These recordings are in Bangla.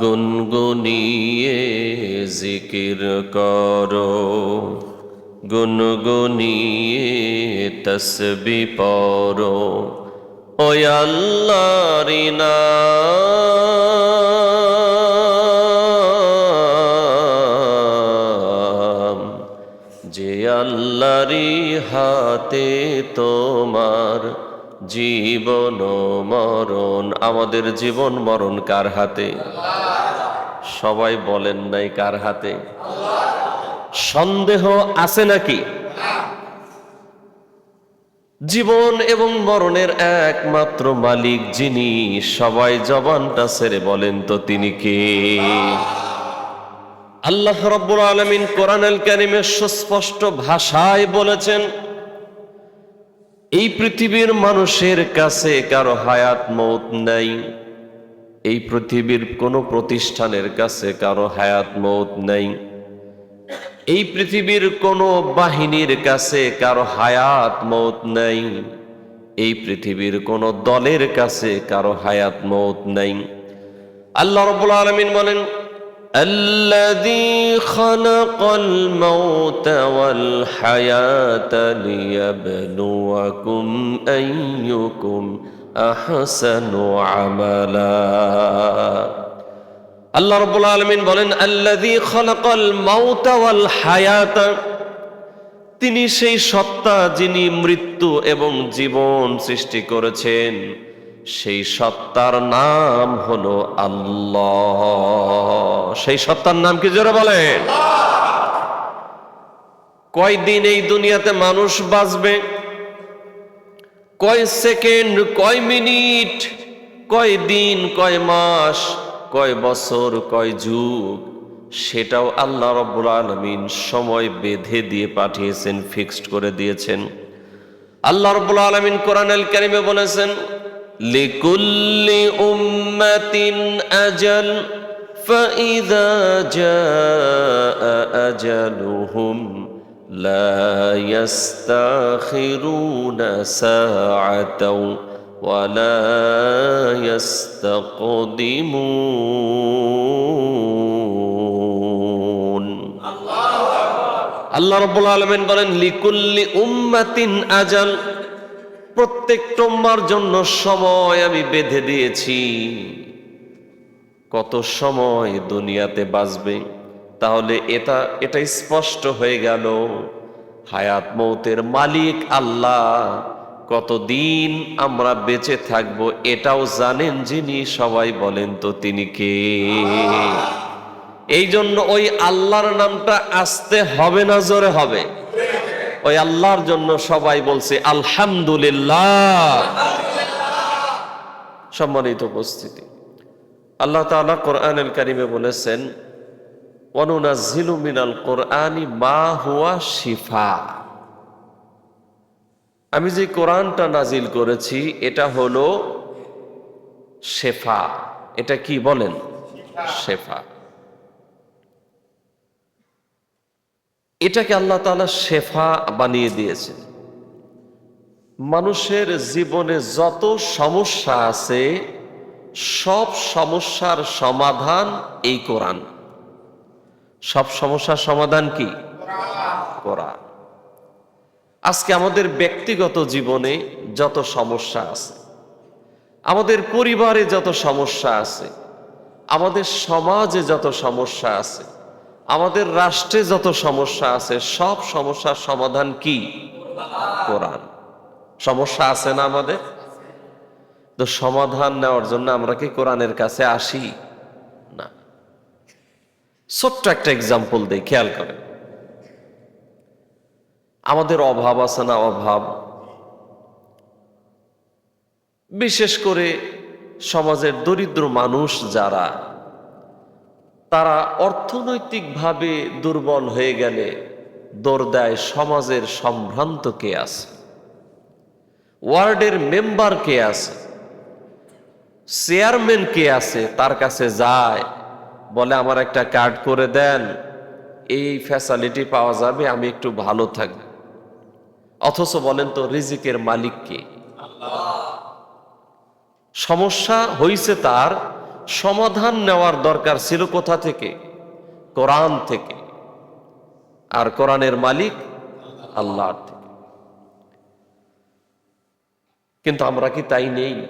গুনগুনিয়ে জিকির করো। গুনগুনিয়ে তসবি পড়ো। ওই আল্লাহরি নাম যে আল্লাহরি হাতে তোমার জীবন মরণ, আমাদের জীবন মরণ কার হাতে? সবাই বলেন নাই কার হাতে? সন্দেহ আছে নাকি? জীবন এবং মরণের একমাত্র মালিক যিনি, সবাই জবানটা ছেড়ে বলেন তো তিনি কে? আল্লাহ রব্বুল আলমিন কোরআন আল কারিমের সুস্পষ্ট ভাষায় বলেছেন এই পৃথিবীর মানুষের কাছে কারও হায়াত মৌত নাই। এই পৃথিবীর কোনো প্রতিষ্ঠানের কাছে কারও হায়াত মৌত নাই। এই পৃথিবীর কোনো বাহিনীর কাছে কারও হায়াত মৌত নাই। এই পৃথিবীর কোনো দলের কাছে কারও হায়াত মৌত নাই। আল্লাহ রব্বুল আলমিন বলেন الذي خلق الموت والحياة ليبلوكم أيكم أحسن عملا আল্লাহ রব্বুল আলমিন বলেন আল্লাদি খলাকল মাউতা ওয়াল হায়াতা তিনি সেই সত্তা যিনি মৃত্যু এবং জীবন সৃষ্টি করেছেন সেই সত্তার নাম হলো আল্লাহ। সেই সত্তার নাম কি জোরে বলেন? কয়দিন এই দুনিয়াতে মানুষ বাঁচবে? কয় সেকেন্ড, কয় মিনিট, কয় দিন, কয় মাস, কয় বছর, কয় যুগ, সেটাও আল্লাহ রব্বুল আলমিন সময় বেঁধে দিয়ে পাঠিয়েছেন, ফিক্সড করে দিয়েছেন। আল্লাহ রব্বুল আলমিন কোরআন আল কারিমে বলেছেন লিকুল্লি উম্মাতিন আজাল فإذا جاء أجلهم لا يستاخرون ساعة ولا يستقدمون আল্লাহ রব্বুল আলমিন বলেন লিকুল্লি উম্মাতিন আজাল প্রত্যেক টোম্বার জন্য সময় আমি বেঁধে দিয়েছি। কত সময় দুনিয়াতে বাঁচবে? তাহলে এটা এটা স্পষ্ট হয়ে গেল। হায়াত মৌতের মালিক আল্লাহ। কতদিন আমরা বেঁচে থাকব এটাও জানেন যিনি, সবাই বলেন তো তিনি কে? এই জন্য ওই আল্লাহর নামটা আসতে হবে না, জোরে হবে। ওই আল্লাহর জন্য সবাই বলছে, আলহামদুলিল্লাহ। সম্মানিত উপস্থিতি। আল্লাহ তাআলা কোরআনুল কারিমে বলেছেন অনুনাজিলু মিনাল কোরআনি মা হুয়া শিফা। আমি যে কোরআনটা নাজিল করেছি, এটা হলো শেফা। এটা কি বলেন? শেফা। এটাকে আল্লাহ তাআলা শেফা বানিয়ে দিয়েছে। মানুষের জীবনে যত সমস্যা আছে, সব সমস্যার সমাধান এই কোরআন। সব সমস্যার সমাধান কি? কোরআন। আজকে আমাদের ব্যক্তিগত জীবনে যত সমস্যা আছে, আমাদের পরিবারে যত সমস্যা আছে, আমাদের সমাজে যত সমস্যা আছে আমাদের রাষ্ট্রে যত সমস্যা আছে, সব সমস্যার সমাধান কি? কোরআন। সমস্যা আছে না আমাদের? তো সমাধান নেওয়ার জন্য আমরা কি কোরআনের কাছে আসি? না। ছোট্ট একটা এক্সাম্পল দিই, খেয়াল করেন। আমাদের অভাব আছে না অভাব? বিশেষ করে সমাজের দরিদ্র মানুষ যারা তারা অর্থনৈতিকভাবে দুর্বল হয়ে গেলে দৌড় দেয় সমাজের সম্ভ্রান্ত কে আছে? ওয়ার্ডের মেম্বার কে আছে? চেয়ারম্যান কে আছে? তার কাছে যায়, বলে, আমার একটা কার্ড করে দেন, এই ফ্যাসালিটি পাওয়া যাবে, আমি একটু ভালো থাকব। অথচ বলেন তো, রিজিকের মালিক কে? সমস্যা হইছে তার সমাধান নেওয়ার দরকার ছিল কোথা থেকে? কোরআন থেকে। আর কোরআনের মালিক আল্লাহর থেকে। কিন্তু আমরা কি তাই নেই?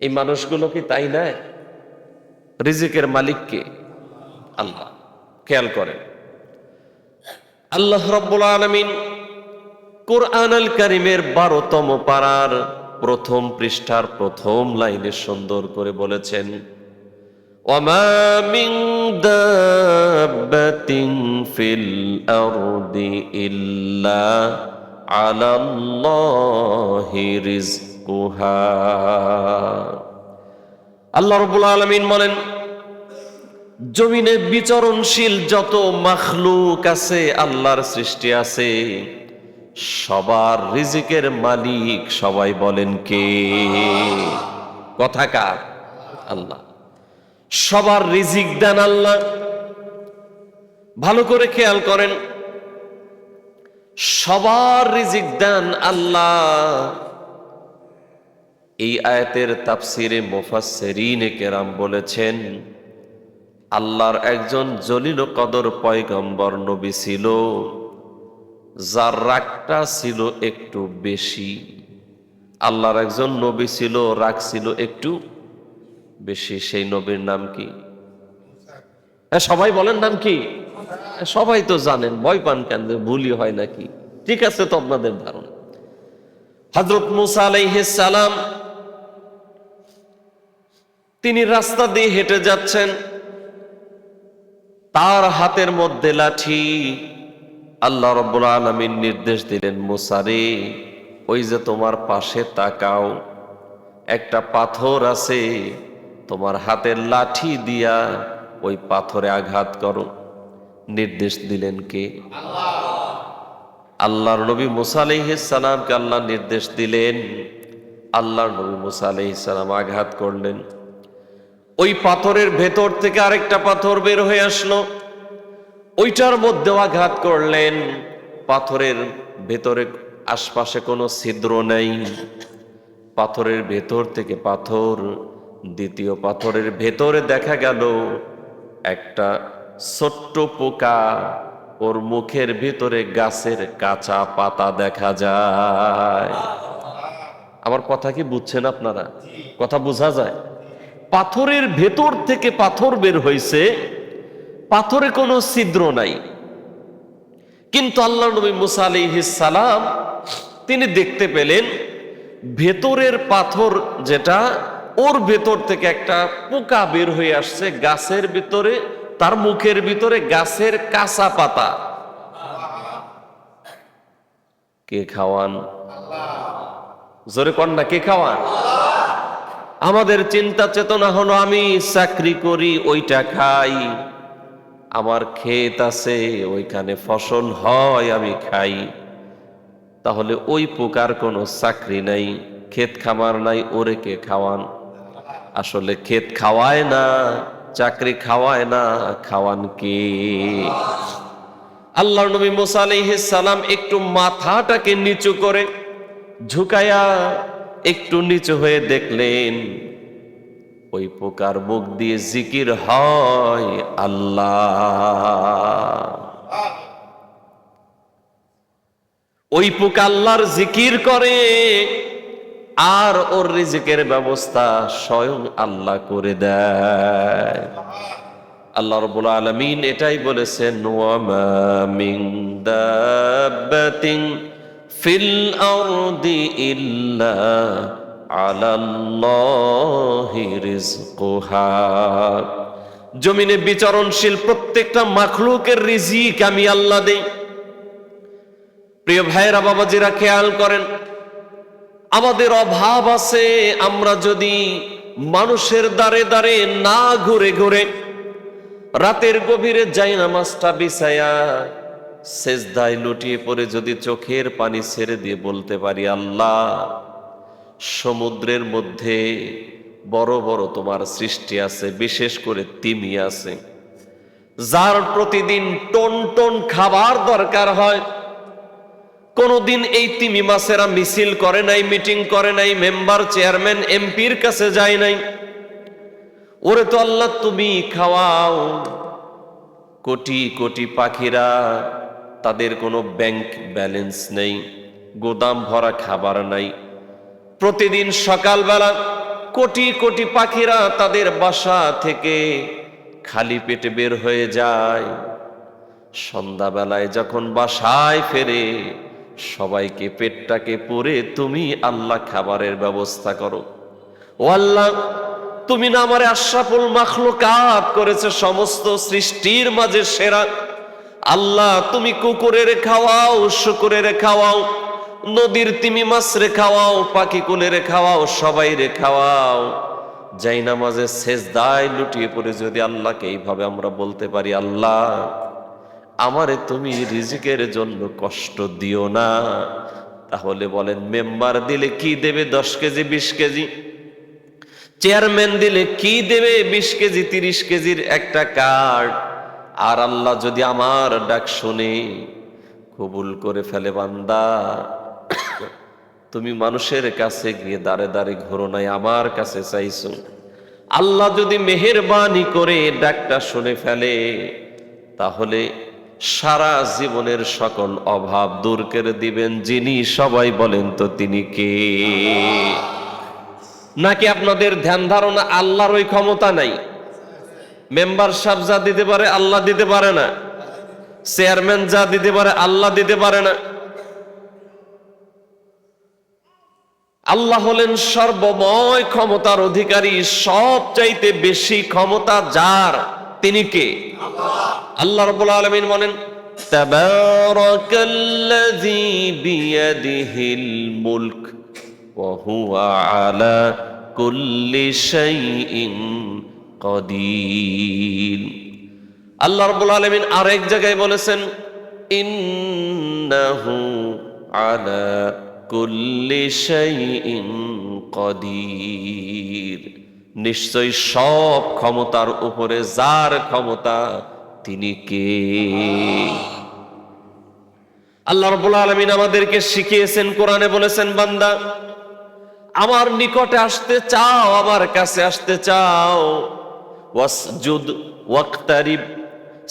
এই মানুষগুলো কি তাই নেয়? রিজিকের মালিককে আল্লাহ। খেয়াল করেন। আল্লাহ রব্বুল আলমিন কোরআন আল করিমের বারোতম পাড়ার প্রথম পৃষ্ঠার প্রথম লাইনে সুন্দর করে বলেছেন ওয়ামামিং দাব্বাতিন ফিল আরদি ইল্লা আলাল্লাহি রিজকুহা আল্লাহ রাব্বুল আলামিন বলেন, জমিনে বিচরণশীল যত মাখলুক আছে, আল্লাহর সৃষ্টি আছে সবার রিজিকের মালিক সবাই বলেন কে? কথাকার আল্লাহ। সবার রিজিক দেন আল্লাহ। ভালো করে খেয়াল করেন। সবার রিজিক দেন আল্লাহ। এই আয়াতের তাফসিরে মুফাসসিরিনে কেরাম বলেছেন, আল্লাহর একজন জলিল কদর পয়গম্বর নবী ছিল। যার রাগটা ছিল একটু বেশি। আল্লাহর একজন নবী ছিল, রাগ ছিল একটু বেশি। সেই নবীর নাম কি? হ্যাঁ সবাই বলেন নাম কি? সবাই তো জানেন, ভয় পান কেন? ভুলই হয় নাকি? ঠিক আছে তো আপনাদের ধারণা। হজরত মুসা সালাম, তিনি রাস্তা দিয়ে হেঁটে যাচ্ছেন। তার হাতের মধ্যে লাঠি। আল্লাহ রব্বুল আলমিন নির্দেশ দিলেন মুসারে ওই যে তোমার পাশে তাকাও। একটা পাথর আছে, তোমার হাতের লাঠি দিয়া ওই পাথরে আঘাত করো। নির্দেশ দিলেন কে? আল্লাহর নবী মুসা আলাইহিসালামকে আল্লাহ নির্দেশ দিলেন, আল্লাহর নবী মুসা আলাইহিসালাম আঘাত করলেন। ওই পাথরের ভেতর থেকে আরেকটা পাথর বের হয়ে আসলো। ওইটার মধ্যেও আঘাত করলেন। পাথরের ভেতরে আশপাশে কোনো ছিদ্র নেই। পাথরের ভেতর থেকে পাথর, দ্বিতীয় পাথরের ভেতরে দেখা গেল একটা ছোট্ট পোকা। ওর মুখের ভিতরে গাছের কাঁচা পাতা দেখা যায়। আমার কথা কি বুঝছেন আপনারা? কথা বোঝা যায়? পাথরের ভেতর থেকে পাথর বের হয়েছে। পাথরে কোনো ছিদ্র নাই। কিন্তু আল্লাহ নবী মুসা সালাম তিনি দেখতে পেলেন, ভেতরের পাথর যেটা, ওর ভেতর থেকে একটা পোকা বের হয়ে আসছে গাছের ভিতরে, তার মুখের ভিতরে গাছের কাঁচা পাতা। কে খাওয়ান? জোরে কন্যা কে খাওয়ান? আমাদের চিন্তা চেতনা হলো, আমি চাকরি করি, ওইটা খাই। আমার ক্ষেত আছে, ওইখানে ফসল হয়, আমি খাই। তাহলে ওই পোকার কোনো চাকরি নাই, ক্ষেত খামার নাই, ওরে কে খাওয়ান? আসলে ক্ষেত খাওয়ায় না, চাকরি খাওয়ায় না, খাওয়ান কে? আল্লাহ নবী মোসা আলাইহিস সালাম একটু মাথাটাকে নিচু করে ঝুকায়া একটু নিচু হয়ে দেখলেন ওই পোকার মুখ দিয়ে জিকির হয় আল্লাহ। ওই পোকা আল্লাহর জিকির করে আর ওর রিজিকের ব্যবস্থা স্বয়ং আল্লাহ করে দেয়। আল্লাহ রবুল আলমিন এটাই বলেছেন ফিল আরদি ইল্লা জমিনে বিচরণশীল প্রত্যেকটা মাখলুকের রিজিক আমি আল্লাহ দেই। প্রিয় ভাইয়েরা, বাবাজিরা, খেয়াল করেন, আমাদের অভাব আছে, আমরা যদি মানুষের দ্বারে দ্বারে না ঘুরে ঘুরে রাতের গভীরে যাই নামাজটা বিছায়া, সেজদায় লুটিয়ে পড়ে যদি চোখের পানি ছেড়ে দিয়ে বলতে পারি, আল্লাহ সমুদ্রের মধ্যে বড় বড় তোমার সৃষ্টি আছে, বিশেষ করে তিমি আছে। যার প্রতিদিন টন টন খাবার দরকার হয়। কোনদিন এই তিমি মাছেরা মিছিল করে নাই, মিটিং করে নাই, মেম্বার, চেয়ারম্যান, এমপির কাছে যায় নাই। ওরে তো আল্লাহ, তুমি খাওয়াও। কোটি কোটি পাখিরা, তাদের কোনো ব্যাংক ব্যালেন্স নেই, গোদাম ভরা খাবার নাই। প্রতিদিন সকালবেলা কোটি কোটি পাখিরা তাদের বাসা থেকে খালি পেটে বের হয়ে যায়। সন্ধ্যাবেলায় যখন বাসায় ফেরে, সবাইকে পেটটাকে পরে তুমি আল্লাহ খাবারের ব্যবস্থা করো। ও আল্লাহ, তুমি না আমারে আশরাফুল মাখলুকাত করেছে সমস্ত সৃষ্টির মাঝে সেরা। আল্লাহ, তুমি কুকুরের খাওয়াও, শুকুরের খাওয়াও নদীর তিমি মাছ রে খাওয়াও, পাখি কুলের খাওয়াও, সবাই রে খাওয়াও। যাই নামাজে শেষ দায় লুটিয়ে পড়ে যদি আল্লাহকে এইভাবে আমরা বলতে পারি, আল্লাহ, আমারে তুমি রিজিকের জন্য কষ্ট দিও না। তাহলে বলেন, মেম্বার দিলে কি দেবে দশ কেজি, বিশ কেজি? চেয়ারম্যান দিলে কি দেবে বিশ কেজি, তিরিশ কেজির একটা কার্ড? আর আল্লাহ যদি আমার ডাক শুনে কবুল করে ফেলে বান্দা তুমি মানুষের কাছে গিয়ে দাঁড়ে দাঁড়ে ঘোরো নাই, আমার কাছে চাইছো। আল্লাহ যদি মেহেরবানি করে ডাকটা শুনে ফেলে, তাহলে সারা জীবনের সকল অভাব দূর করে দিবেন, যিনি সবাই বলেন তো তিনি কে? নাকি আপনাদের ধ্যান ধারণা আল্লাহর ওই ক্ষমতা নাই? মেম্বার সাহেব যা দিতে পারে আল্লাহ দিতে পারে না। চেয়ারম্যান যা দিতে পারে আল্লাহ দিতে পারে না। আল্লাহ হলেন সর্বময় ক্ষমতার অধিকারী সব চাইতে বেশি ক্ষমতা যার, তিনি কে? আল্লাহ রবুল আলমিন বলেন মুলক আল্লাহ রবুল আলমিন আরেক জায়গায় বলেছেন, ইন্নাহু আলা কুল্লি শাইইন কদির। নিশ্চয় সব ক্ষমতার উপরে যার ক্ষমতা তিনি কে? আল্লাহ রাব্বুল আলামিন আমাদেরকে শিখিয়েছেন, কোরআনে বলেছেন, বান্দা, আমার নিকটে আসতে চাও, আমার কাছে আসতে চাও। ওয়াসজুদ, ওয়াক্তারিব,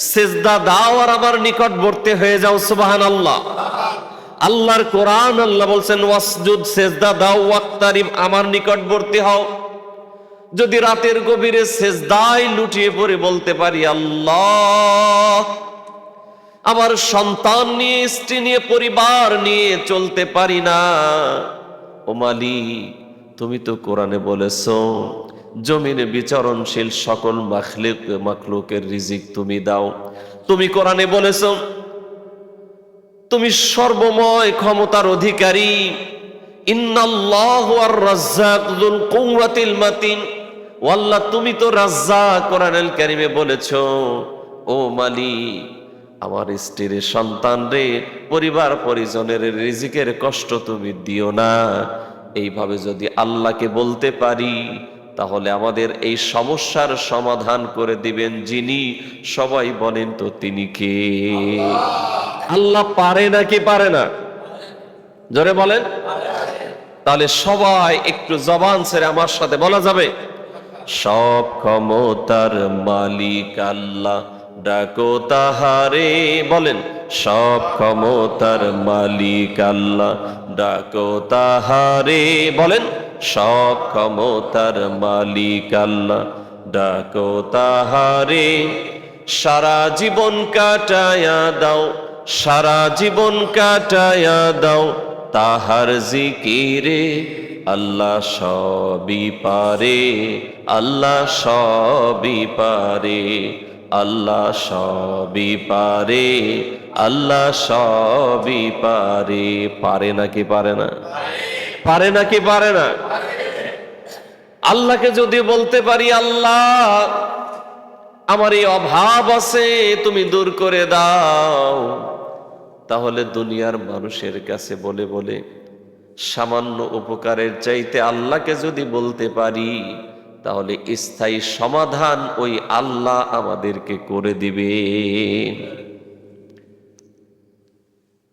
সেজদা দাও আর আমার নিকটবর্তী হয়ে যাও সুবাহান আল্লাহ আল্লাহর কোরআন, আল্লাহ বলছেন, ওয়াসজুদ, সেজদা দাও, ওয়াক্তারিব, আমার নিকটবর্তী হও। যদি রাতের গভীরে সেজদায় লুটিয়ে পড়ে বলতে পারি, আল্লাহ, আমার সন্তান নিয়ে, স্ত্রী নিয়ে, পরিবার নিয়ে চলতে পারি না। ও মালি তুমি তো কোরআনে বলেছ, জমিনে বিচরণশীল সকল মাখলুক, মাখলুকের রিজিক তুমি দাও। তুমি কোরআনে বলেছ তুমি সর্বময় ক্ষমতার অধিকারী। ইন্নাল্লাহু আর রাজ্জাক যুল মাতিন। ও তুমি তো রাজ্জাক কোরআনুল কারীমে বলেছ, ও মালিক, আমার স্ত্রীর সন্তান রে, পরিবার পরিজনের রিজিকের কষ্ট তুমি দিও না। এইভাবে যদি আল্লাহকে বলতে পারি তাহলে আমাদের এই সমস্যার সমাধান করে দিবেন যিনি সবাই বলেন তো তিনি কে? আল্লাহ পারে নাকি পারে না? জোরে বলেন। তাহলে সবাই একটু জবান ছেড়ে আমার সাথে বলা যাবে। সব ক্ষমতার মালিক আল্লাহ ডাকো তাহারে বলেন সব ক্ষমতার মালিক আল্লাহ ডাকো তাহারে বলেন। সব মালিক আল্লাহ, ডাকো তাহারে। সারা জীবন কাটায়া দাও, সারা জীবন কাটায়া দাও, তাহার জিকিরে আল্লাহ সবই পারে, আল্লাহ সবই পারে, আল্লাহ সবই পারে, আল্লাহ সবই পারে। পারে নাকি পারে না? পারে নাকি পারে না? আল্লাহকে যদি বলতে পারি, আল্লাহ, আমার এই অভাব আছে, তুমি দূর করে দাও। তাহলে দুনিয়ার মানুষের কাছে বলে বলে, সামান্য উপকারের চাইতে আল্লাহকে যদি বলতে পারি, তাহলে স্থায়ী সমাধান ওই আল্লাহ আমাদেরকে করে দিবে।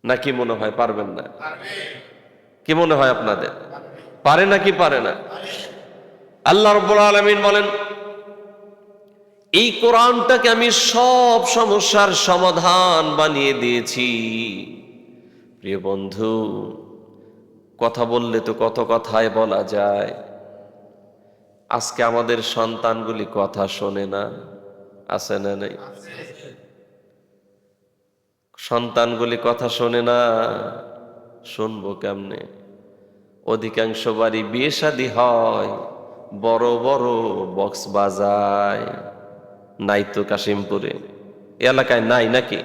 নাকি মনে হয় পারবেন না? কি মনে হয় আপনাদের? পারে না কি পারে না? আল্লাহ রব্বুল আলমিন বলেন, এই কোরআনটাকে আমি সব সমস্যার সমাধান বানিয়ে দিয়েছি। প্রিয় বন্ধু, কথা বললে তো কত কথায় বলা যায়। আজকে আমাদের সন্তানগুলি কথা শোনে না, আছে না নেই? সন্তানগুলি কথা শোনে না, শুনব কেমনে? অধিকাংশ বাড়ি বিয়ে শাদী হয়। বড় বড় বক্স বাজায়। নাই তো কাশিমপুরে। এলাকায় নাই নাকি?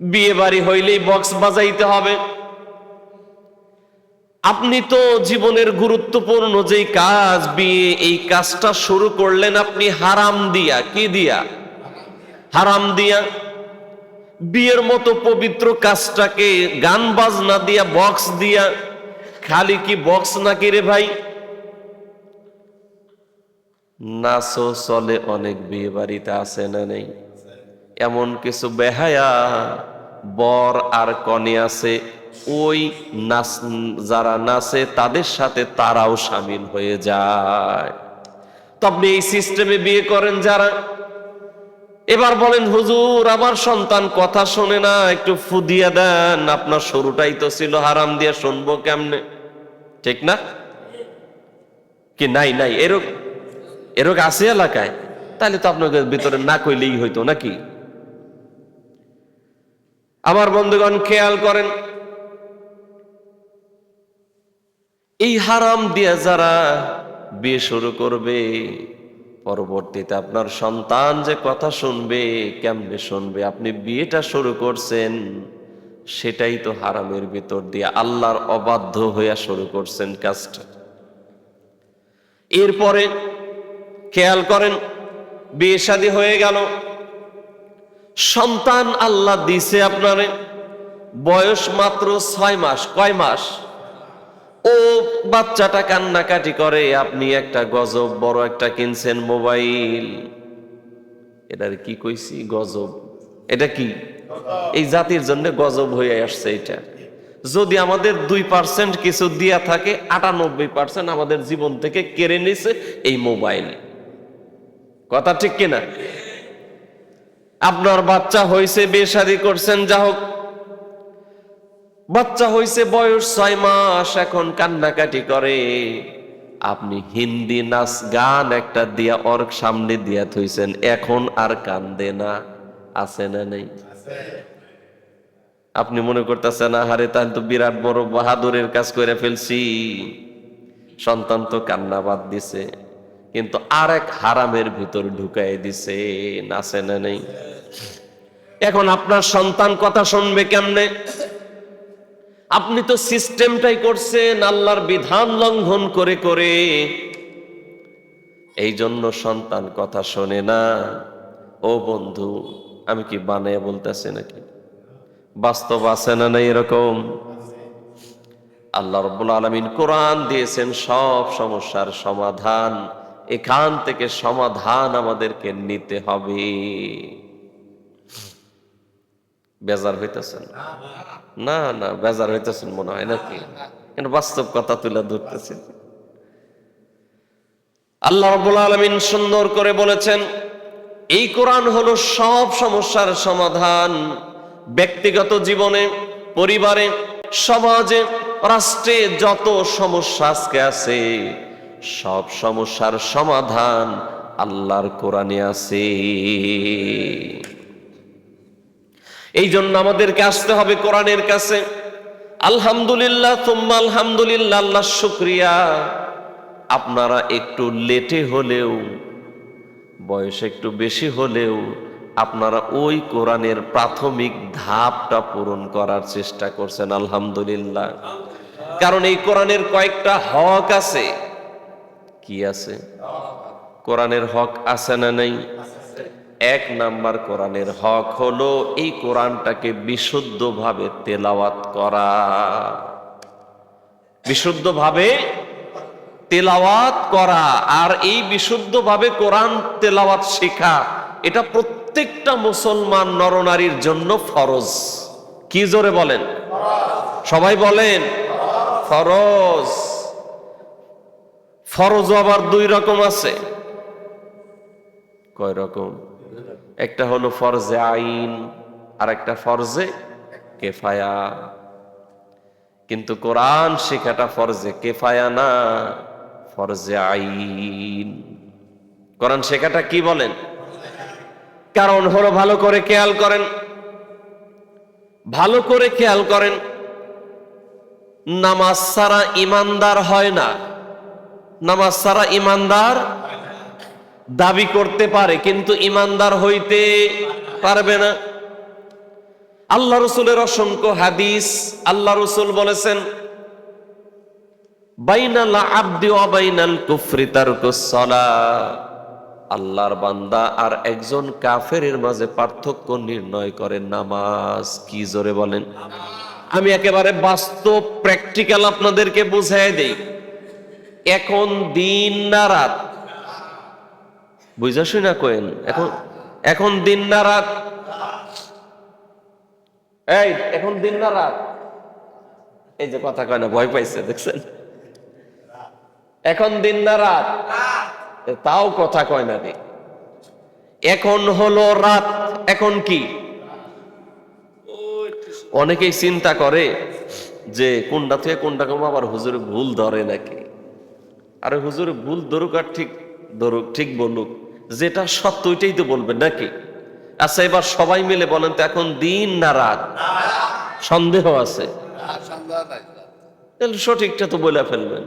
বিয়ে বাড়ি হইলেই বক্স বাজাইতে হবে। আপনি তো জীবনের গুরুত্বপূর্ণ যেই কাজ, বিয়ে এই কাজটা শুরু করলেন আপনি হারাম দিয়া। কি দিয়া? হারাম দিয়া। বিয়ের মতো পবিত্র কাজটাকে গান বাজনা দিয়া, বক্স দিয়া। খালি কি বক্স নাকি রে ভাই? নাচও চলে, অনেক বিয়ে বাড়িতে আছে না নেই? এমন কিছু বেহায়া, বর আর কনে আছে, ওই নাচ, যারা নাচে তাদের সাথে তারাও সামিল হয়ে যায়। তো আপনি এই সিস্টেমে বিয়ে করেন যারা। এবার বলেন, হুজুর, আমার সন্তান কথা শোনে না, একটু ফুদিয়া দেন, আপনার শুরুটাই তো ছিল হারাম দিয়ে, শুনব কেমনে? ঠিক না? কি নাই নাই এরক এরক আছে এলাকায়? তাহলে তো আপনাকে ভিতরে না কইলেই হইতো নাকি? আমার বন্ধুগণ, খেয়াল করেন। এই হারাম দিয়ে যারা বিয়ে শুরু করবে, পরবর্তীতে আপনার সন্তান যে কথা শুনবে, কেমনে শুনবে, আপনি বিয়েটা শুরু করছেন সেটাই তো হারামের ভিতর দিয়ে আল্লাহর অবাধ্য হইয়া শুরু করছেন কাজটা। এরপরে খেয়াল করেন, বিয়ে হয়ে গেল। সন্তান আল্লাহ দিছে আপনারে, বয়স মাত্র ছয় মাস, কয় মাস? ও বাচ্চাটা কান্নাকাটি করে, আপনি একটা গজব বড় একটা কিনছেন মোবাইল। এটার কি কইছি? গজব। এটা কি? এই জাতির জন্য গজব হয়ে আসছে এটা। যদি আমাদের দুই পার্সেন্ট কিছু দিয়া থাকে, আটানব্বই পার্সেন্ট আমাদের জীবন থেকে কেড়ে নিছে এই মোবাইল। কথা ঠিক কিনা? আপনার বাচ্চা হয়েছে বেশাদি করছেন, যা হোক। বাচ্চা হয়েছে বয়স ছয় মাস, এখন কান্নাকাটি করে। আপনি হিন্দি নাচ গান একটা দিয়া অর্ক সামনে দিয়া থইছেন, এখন আর কান্দে না। আছে না নেই? আপনি মনে করতেছেন, আহারে তাহলে তো বিরাট বড় বাহাদুরের কাজ করে ফেলছি। সন্তান তো কান্না বাদ দিছে, কিন্তু আর এক হারামের ভিতর ঢুকাই দিছে নাচে না নেই। এখন আপনার সন্তান কথা শুনবে কেমনে? আপনি তো সিস্টেমটাই করছেন, আল্লাহর বিধান লঙ্ঘন করে করে। এই জন্য সন্তান কথা শোনে না। ও বন্ধু আমি কি বানায় বলতেছি নাকি? বাস্তব আছে না নাই এরকম? আল্লাহ রব্বুল আলমিন কোরআন দিয়েছেন, সব সমস্যার সমাধান, এখান থেকে সমাধান আমাদেরকে নিতে হবে। বেজার হইতেছেন? না না, বেজার হইতেছেন মনে হয় নাকি? কিন্তু বাস্তব কথা তুলে ধরতেছেন। আল্লাহ রব্বুল আলমিন সুন্দর করে বলেছেন এই কোরআন হলো সব সমস্যার সমাধান। ব্যক্তিগত জীবনে, পরিবারে, সমাজে, রাষ্ট্রে যত সমস্যা আজকে আছে, সব সমস্যার সমাধান আল্লাহর কোরআনে আছে। এই জন্য আমাদেরকে আসতে হবে কোরআনের কাছে। আলহামদুলিল্লাহ তুম্মা আলহামদুলিল্লাহ, আল্লাহ শুক্রিয়া। আপনারা একটু লেটে হলেও বয়স একটু বেশি হলেও আপনারা ওই কোরআনের প্রাথমিক ধাপটা পূরণ করার চেষ্টা করছেন, আলহামদুলিল্লাহ। কারণ এই কোরআনের কয়েকটা হক আছে। কি আছে? কোরআনের হক আছে না নেই? এক নাম্বার কোরআনের হক হলো এই কোরআনটাকে বিশুদ্ধভাবে তেলাওয়াত করা। বিশুদ্ধভাবে তেলাওয়াত করা আর এই বিশুদ্ধভাবে কোরআন তেলাওয়াত শেখা, এটা প্রত্যেকটা মুসলমান নরনারীর জন্য ফরজ। কি জোরে বলেন? সবাই বলেন, ফরজ। ফরজ আবার দুই রকম আছে। কয় রকম? একটা হলো ফরজে আইন আর একটা ফরজে কেফায়া। কিন্তু কোরআন শেখাটা ফরজে কেফায়া না। ফরজে আইন। কোরআন শেখাটা কি বলেন? কারণ হলো ভালো করে খেয়াল করেন। ভালো করে খেয়াল করেন, নামাজ সারা ইমানদার হয় না। নামাজ সারা ইমানদার দাবি করতে পারে, কিন্তু ইমানদার হইতে পারবে না। আল্লাহ রসুলের অসংখ্য হাদিস আল্লাহ রসুল বলেছেন বাইনাল আব্দি অবাইনাল কুফরি তারকুস সালাহ আল্লাহর বান্দা আর একজন কাফেরের মাঝে পার্থক্য নির্ণয় করে নামাজ। কি জোরে বলেন? আমি একেবারে বাস্তব প্র্যাকটিক্যাল আপনাদেরকে বুঝাই দেই। এখন দিন না রাত। বুঝা শুনা কোয়েন এখন এখন দিন না রাত। এই, এখন দিন না রাত। এই যে কথা কয় না, ভয় পাইছে, দেখছেন? এখন দিন না রাত? তাও কথা কয় না রে। এখন হলো রাত এখন কি? অনেকেই চিন্তা করে যে কোনটা থেকে কোনটা কম আবার হুজুর ভুল ধরে নাকি? আরে হুজুর ভুল ধরুক আর ঠিক ধরুক ঠিক বলুক। যেটা সত্য ওইটাই তো বলবেন নাকি? আচ্ছা এবার সবাই মিলে বলেন তো এখন দিন না রাত? সন্দেহ আছে? তাহলে সঠিকটা তো বলে ফেলবেন।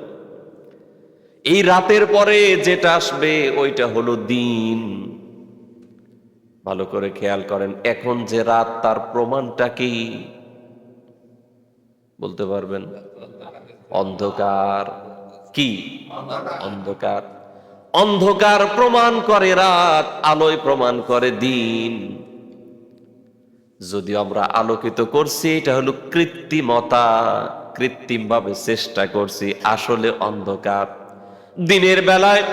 এই রাতের পরে যেটা আসবে, ওইটা হলো দিন। ভালো করে খেয়াল করেন, এখন যে রাত, তার প্রমাণটা কি? বলতে পারবেন? অন্ধকার। কি? অন্ধকার। অন্ধকার প্রমাণ করে রাত, আলোয় প্রমাণ করে দিন। যদি আমরা আলোকিত করছি, এটা হলো কৃত্রিমতা। কৃত্রিম ভাবে চেষ্টা করছি, আসলে অন্ধকার। দিনের বেলায়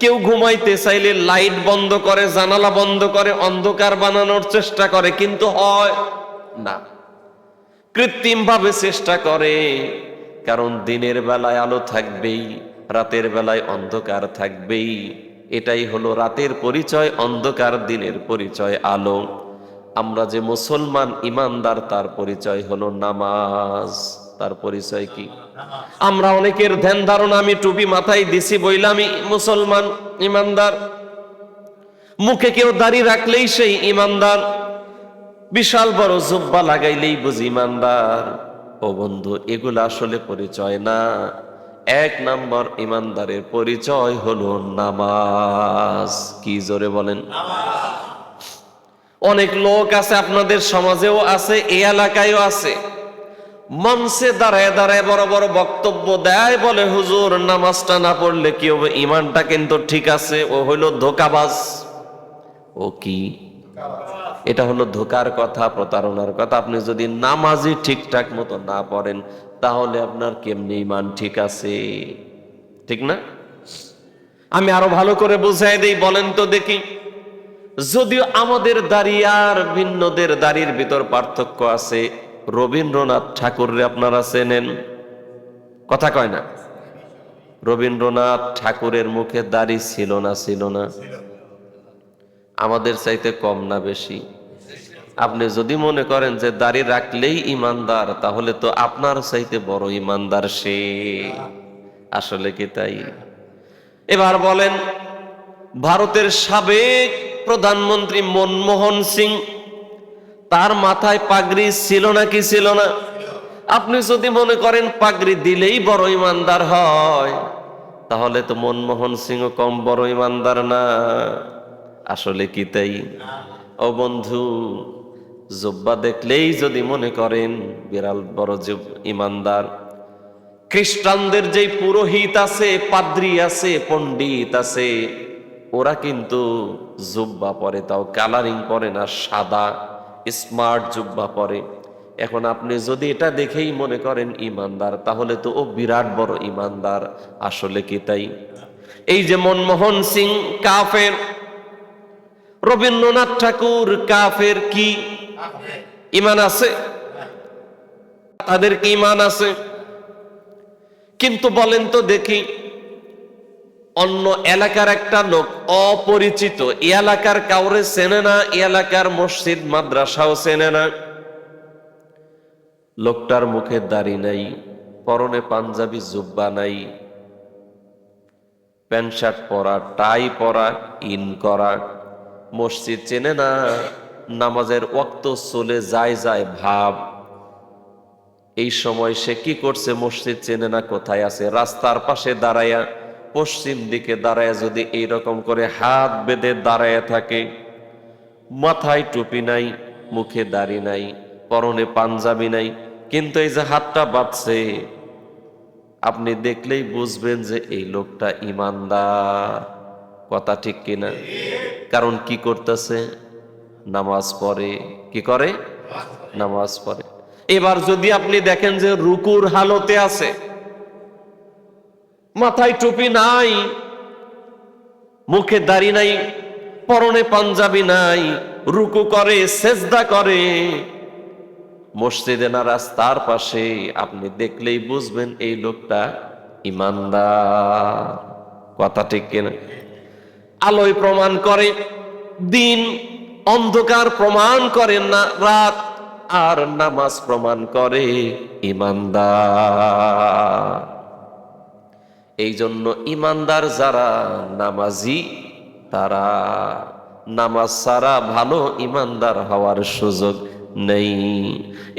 কেউ ঘুমাইতে চাইলে লাইট বন্ধ করে, জানালা বন্ধ করে, অন্ধকার বানানোর চেষ্টা করে, কিন্তু হয় না। কৃত্রিম ভাবে চেষ্টা করে, কারণ দিনের বেলায় আলো থাকবেই, রাতের বেলায় অন্ধকার থাকবেই। এটাই হলো রাতের পরিচয়, অন্ধকার দিনের পরিচয়, আলো। আমরা যে মুসলমান ইমানদার, তার পরিচয় হলো নামাজ। তার পরিচয় কি? আমরা অনেকের ধ্যান ধারণা আমি টুপি মাথায় দিছি বইলে আমি মুসলমান, ইমানদার। মুখে কেউ দাঁড়িয়ে রাখলেই সেই ইমানদার। বিশাল বড় জুব্বা লাগাইলেই বুঝি ইমানদার। ও বন্ধু, এগুলো আসলে পরিচয় না। এক নম্বর ইমানদারের পরিচয় হলো নামাজ। কি জোরে বলেন? অনেক লোক আছে আপনাদের সমাজেও আছে এই এলাকায়ও আছে। মঞ্চে দাঁড়ায় দাঁড়ায় বড় বড় বক্তব্য দেয়, বলে, হুজুর, নামাজটা না পড়লে কি হবে? ইমানটা কিন্তু ঠিক আছে, ও হইল ধোকাবাজ। ও কি? এটা হলো ধোকার কথা, প্রতারণার কথা। আপনি যদি নামাজই ঠিকঠাক মতো না পড়েন, তাহলে আপনার কেমনি ইমান ঠিক আছে? ঠিক না? আমি আরও ভালো করে বুঝাই দেই, বলেন তো দেখি। যদিও আমাদের দাড়ি আর ভিন্নদের দাড়ির ভিতর পার্থক্য আছে রবীন্দ্রনাথ ঠাকুররে আপনারা চেনেন। কথা কয় না? রবীন্দ্রনাথ ঠাকুরের মুখে দাড়ি ছিল না ছিল না। আমাদের চাইতে কম না বেশি। আপনি যদি মনে করেন যে দাড়ি রাখলেই ইমানদার, তাহলে তো আপনার চাইতে বড় ইমানদার সে। আসলে কি তাই? এবার বলেন, ভারতের সাবেক প্রধানমন্ত্রী মনমোহন সিং তার মাথায় পাগড়ি ছিল নাকি ছিল না? আপনি যদি মনে করেন পাগড়ি দিলেই বড় ইমানদার হয়, তাহলে তো মনমোহন সিংও কম বড় ইমানদার না। আসলে কি তাই? ও বন্ধু, জব্বা দেখলেই যদি মনে করেন বিড়াল বড় ইমানদার। খ্রিস্টানদের যে পুরোহিত আছে, পাদ্রি আছে, পণ্ডিত আছে, ওরা কিন্তু জুব্বা পরে তাও কালারিং পরে না, সাদা। স্মার্ট জুব্বা পরে। এখন আপনি যদি এটা দেখেই মনে করেন ইমানদার, তাহলে তো ও বিরাট বড় ইমানদার। আসলে কি তাই? এই যে মনমোহন সিং কাফের, রবীন্দ্রনাথ ঠাকুর কাফের কি? ইমান আছে? তাদের কি ইমান আছে? কিন্তু বলেন তো দেখি। অন্য এলাকার একটা লোক অপরিচিত। এলাকার কাউরে চেনে না এলাকার মসজিদ, মাদ্রাসাও চেনে না। লোকটার মুখে দাড়ি নাই, পরনে পাঞ্জাবি, জুব্বা নাই। প্যান্ট শার্ট পরা, টাই পরা, ইন করা। মসজিদ চেনে না, নামাজের ওক্ত চলে যায় যায় ভাব। এই সময় সে কি করছে, মসজিদ চেনে না, কোথায় আছে? রাস্তার পাশে দাঁড়ায়া পশ্চিম দিকে দাঁড়ায় যদি এই রকম করে হাত বেঁধে দাঁড়ায় থাকে, মাথায় টুপি নাই, মুখে দাড়ি নাই, পরনে পাঞ্জাবি নাই, কিন্তু এই যে হাতটা বাঁধছে, আপনি দেখলেই বুঝবেন যে এই লোকটা ইমানদার। কথা ঠিক কিনা? কারণ কি করতেছে? নামাজ পড়ে। কি করে? নামাজ পড়ে। এবার যদি আপনি দেখেন যে রুকুর হালতে আছে মাথায় টুপি নাই, মুখে দাড়ি নাই, পরনে পাঞ্জাবি নাই, রুকু করে, সেজদা করে। মসজিদে না রাস্তার পাশে আপনি দেখলেই বুঝবেন এই লোকটা ইমানদার। কথা ঠিক কিনা? আলোয় প্রমাণ করে, দিন অন্ধকার প্রমাণ করে না, রাত আর নামাজ প্রমাণ করে ইমানদার। এই জন্য ইমানদার যারা নামাজি, তারা নামাজ ছাড়া ভালো ইমানদার হওয়ার সুযোগ নেই।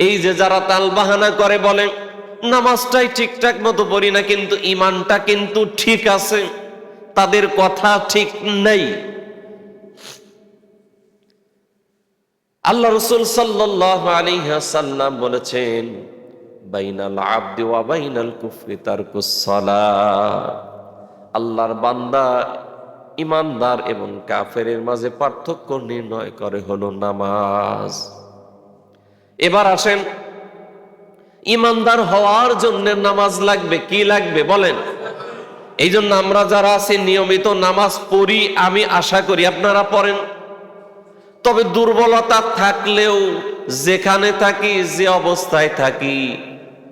এই যে যারা তাল বাহানা করে বলে, নামাজটাই ঠিকঠাক মতো পড়ি না, কিন্তু ইমানটা কিন্তু ঠিক আছে, তাদের কথা ঠিক নেই। আল্লাহ রসুল সাল্লাহ আলিহাসাল্লাম বলেছেন বাইনাল আব্দি ওয়া বাইনাল কুফরি সালাহ আল্লাহর বান্দা ইমানদার এবং কাফেরের মাঝে পার্থক্য নির্ণয় করে হলো নামাজ। এবার আসেন ইমানদার হওয়ার জন্য নামাজ লাগবে, কি লাগবে বলেন? এই জন্য আমরা যারা আছি নিয়মিত নামাজ পড়ি, আমি আশা করি আপনারা পড়েন। তবে দুর্বলতা থাকলেও যেখানে থাকি, যে অবস্থায় থাকি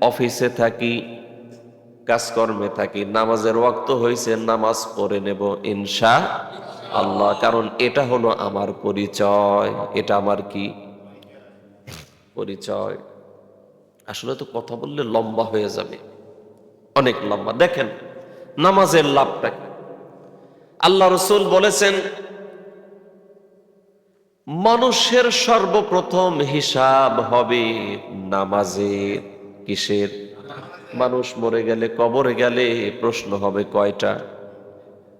অফিসে থাকি, কাজকর্মে থাকি, নামাজের ওয়াক্ত হয়েছে নামাজ পড়ে নেব ইনশা আল্লাহ। কারণ এটা হলো আমার পরিচয়। এটা আমার কি? পরিচয়। আসলে তো কথা বললে লম্বা হয়ে যাবে। অনেক লম্বা। দেখেন, নামাজের লাভটা? আল্লাহ রসুল বলেছেন, মানুষের সর্বপ্রথম হিসাব হবে নামাজের। কিসের? মানুষ মরে গেলে কবরে গেলে প্রশ্ন হবে কয়টা?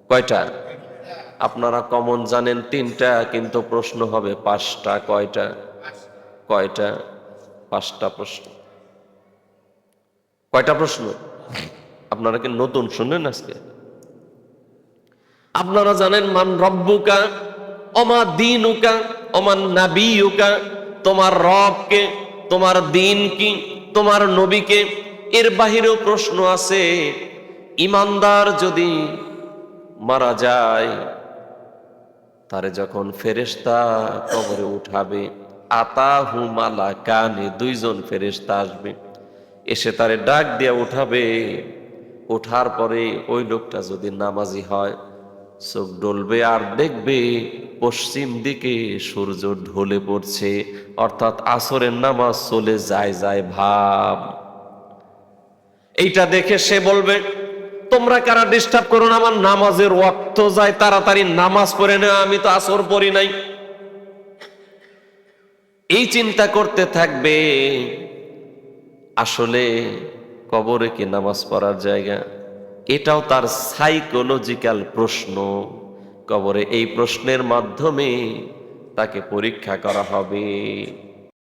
কয়টা? আপনারা কমন জানেন তিনটা, কিন্তু প্রশ্ন হবে পাঁচটা, কয়টা? কয়টা? পাঁচটা প্রশ্ন। কয়টা প্রশ্ন? আপনারা কি নতুন শুনলেন আজকে? আপনারা জানেন, মান রব্বুকা অমা দিনুকা অমান নাবিউকা তোমার রবকে, তোমার দিন কি তোমার নবীকে, এর বাহিরেও প্রশ্ন আছে, ইমানদার যদি মারা যায়, তারে যখন ফেরেশতা কবরে উঠাবে, আতাহু মালা কানে দুইজন ফেরেশতা আসবে, এসে তারে ডাক দিয়ে উঠাবে ওঠার পরে ওই লোকটা যদি নামাজি হয় চোখ ডলবে আর দেখবে পশ্চিম দিকে সূর্য ঢলে পড়ছে, অর্থাৎ আসরের নামাজ চলে যায় যায় ভাব। এইটা দেখে সে বলবে, তোমরা কারা ডিস্টার্ব করো না? আমার নামাজের ওয়াক্ত যায়, তাড়াতাড়ি নামাজ পড়ে না আমি তো আসর পড়ি নাই। এই চিন্তা করতে থাকবে, আসলে কবরে কি নামাজ পড়ার জায়গা? এটাও তার সাইকোলজিক্যাল প্রশ্ন। কবরে এই প্রশ্নের মাধ্যমে তাকে পরীক্ষা করা হবে।